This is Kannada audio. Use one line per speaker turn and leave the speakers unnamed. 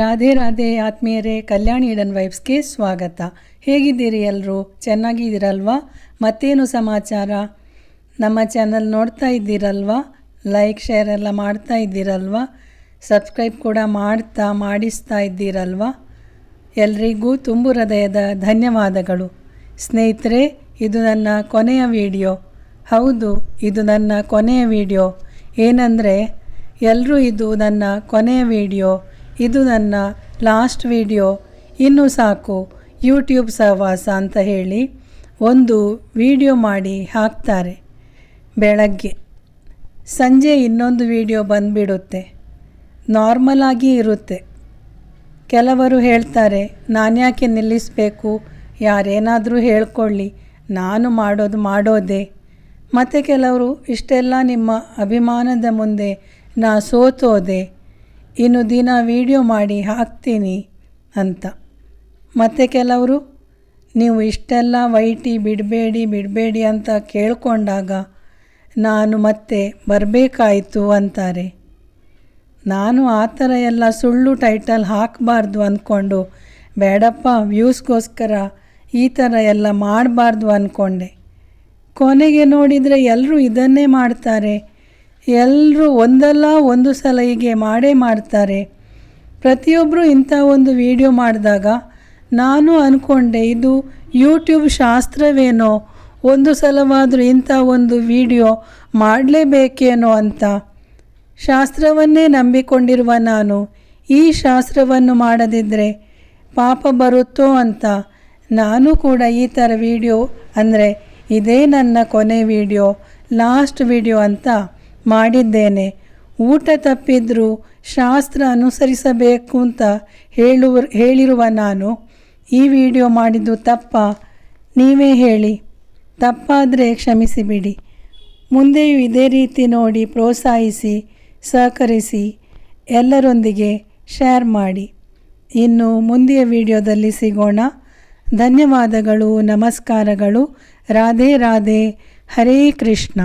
ರಾಧೆ ರಾಧೆ ಆತ್ಮೀಯರೇ, ಕಲ್ಯಾಣಿ ಈಡನ್ ವೈಬ್ಸ್ಗೆ ಸ್ವಾಗತ. ಹೇಗಿದ್ದೀರಿ ಎಲ್ಲರೂ ಚೆನ್ನಾಗಿದ್ದೀರಲ್ವಾ? ಮತ್ತೇನು ಸಮಾಚಾರ? ನಮ್ಮ ಚಾನಲ್ ನೋಡ್ತಾ ಇದ್ದೀರಲ್ವಾ? ಲೈಕ್ ಶೇರ್ ಎಲ್ಲ ಮಾಡ್ತಾ ಇದ್ದೀರಲ್ವಾ? ಸಬ್ಸ್ಕ್ರೈಬ್ ಕೂಡ ಮಾಡ್ತಾ, ಮಾಡಿಸ್ತಾ ಇದ್ದೀರಲ್ವಾ? ಎಲ್ರಿಗೂ ತುಂಬು ಹೃದಯದ ಧನ್ಯವಾದಗಳು. ಸ್ನೇಹಿತರೆ, ಇದು ನನ್ನ ಕೊನೆಯ ವಿಡಿಯೋ ಹೌದು, ಇದು ನನ್ನ ಕೊನೆಯ ವಿಡಿಯೋ ಏನಂದರೆ ಎಲ್ಲರೂ ಇದು ನನ್ನ ಕೊನೆಯ ವಿಡಿಯೋ ಇದು ನನ್ನ ಲಾಸ್ಟ್ ವಿಡಿಯೋ. ಇನ್ನು ಸಾಕು ಯೂಟ್ಯೂಬ್ ಸಹವಾಸ ಅಂತ ಹೇಳಿ ಒಂದು ವಿಡಿಯೋ ಮಾಡಿ ಹಾಕ್ತಾರೆ. ಬೆಳಗ್ಗೆ. ಸಂಜೆ ಇನ್ನೊಂದು ವಿಡಿಯೋ ಬಂದುಬಿಡುತ್ತೆ. ನಾರ್ಮಲಾಗಿ ಇರುತ್ತೆ. ಕೆಲವರು ಹೇಳ್ತಾರೆ ನಾನ್ಯಾಕೆ ನಿಲ್ಲಿಸಬೇಕು? ಯಾರೇನಾದರೂ ಹೇಳ್ಕೊಳ್ಳಿ. ನಾನು ಮಾಡೋದು ಮಾಡೋದೇ. ಮತ್ತು ಕೆಲವರು, ಇಷ್ಟೆಲ್ಲ ನಿಮ್ಮ ಅಭಿಮಾನದ ಮುಂದೆ ನಾ ಸೋತೋದೆ. ಇನ್ನು ದಿನ ವಿಡಿಯೋ ಮಾಡಿ ಹಾಕ್ತೀನಿ ಅಂತ. ಮತ್ತು ಕೆಲವರು, ನೀವು ಇಷ್ಟೆಲ್ಲ ವೈಟಿ ಬಿಡಬೇಡಿ ಬಿಡಬೇಡಿ ಅಂತ ಕೇಳಿಕೊಂಡಾಗ ನಾನು ಮತ್ತೆ ಬರಬೇಕಾಯಿತು ಅಂತಾರೆ. ನಾನು ಆ ಥರ ಎಲ್ಲ ಸುಳ್ಳು ಟೈಟಲ್ ಹಾಕಬಾರ್ದು ಅಂದ್ಕೊಂಡು ಬೇಡಪ್ಪ, ವ್ಯೂಸ್ಗೋಸ್ಕರ ಈ ಥರ ಎಲ್ಲ ಮಾಡಬಾರ್ದು ಅಂದ್ಕೊಂಡೆ ಕೊನೆಗೆ ನೋಡಿದರೆ ಎಲ್ಲರೂ ಇದನ್ನೇ ಮಾಡ್ತಾರೆ. ಎಲ್ಲರೂ ಒಂದಲ್ಲ ಒಂದು ಸಲ ಹೀಗೆ ಮಾಡೇ ಮಾಡ್ತಾರೆ. ಪ್ರತಿಯೊಬ್ಬರು ಇಂಥ ಒಂದು ವಿಡಿಯೋ ಮಾಡಿದಾಗ ನಾನು ಅಂದ್ಕೊಂಡೆ ಇದು ಯೂಟ್ಯೂಬ್ ಶಾಸ್ತ್ರವೇನೋ? ಒಂದು ಸಲವಾದರೂ ಇಂಥ ಒಂದು ವಿಡಿಯೋ ಮಾಡಲೇಬೇಕೇನೋ ಅಂತ. ಶಾಸ್ತ್ರವನ್ನೇ ನಂಬಿಕೊಂಡಿರುವ ನಾನು. ಈ ಶಾಸ್ತ್ರವನ್ನು ಮಾಡದಿದ್ದರೆ ಪಾಪ ಬರುತ್ತೋ ಅಂತ. ನಾನು ಕೂಡ ಈ ಥರ ವಿಡಿಯೋ ಅಂದರೆ ಇದೇ ನನ್ನ ಕೊನೆ ವಿಡಿಯೋ, ಲಾಸ್ಟ್ ವಿಡಿಯೋ ಅಂತ ಮಾಡಿದ್ದೇನೆ. ಊಟ ತಪ್ಪಿದ್ರೂ ಶಾಸ್ತ್ರ ಅನುಸರಿಸಬೇಕು ಅಂತ ಹೇಳುವ, ಹೇಳಿರುವ ನಾನು. ಈ ವಿಡಿಯೋ ಮಾಡಿದ್ದು ತಪ್ಪ? ನೀವೇ ಹೇಳಿ. ತಪ್ಪಾದರೆ ಕ್ಷಮಿಸಿಬಿಡಿ. ಮುಂದೆಯೂ ಇದೇ ರೀತಿ ನೋಡಿ ಪ್ರೋತ್ಸಾಹಿಸಿ, ಸಹಕರಿಸಿ, ಎಲ್ಲರೊಂದಿಗೆ ಶೇರ್ ಮಾಡಿ. ಇನ್ನು ಮುಂದಿನ ವಿಡಿಯೋದಲ್ಲಿ ಸಿಗೋಣ. ಧನ್ಯವಾದಗಳು, ನಮಸ್ಕಾರಗಳು. ರಾಧೆ ರಾಧೆ, ಹರೇ ಕೃಷ್ಣ.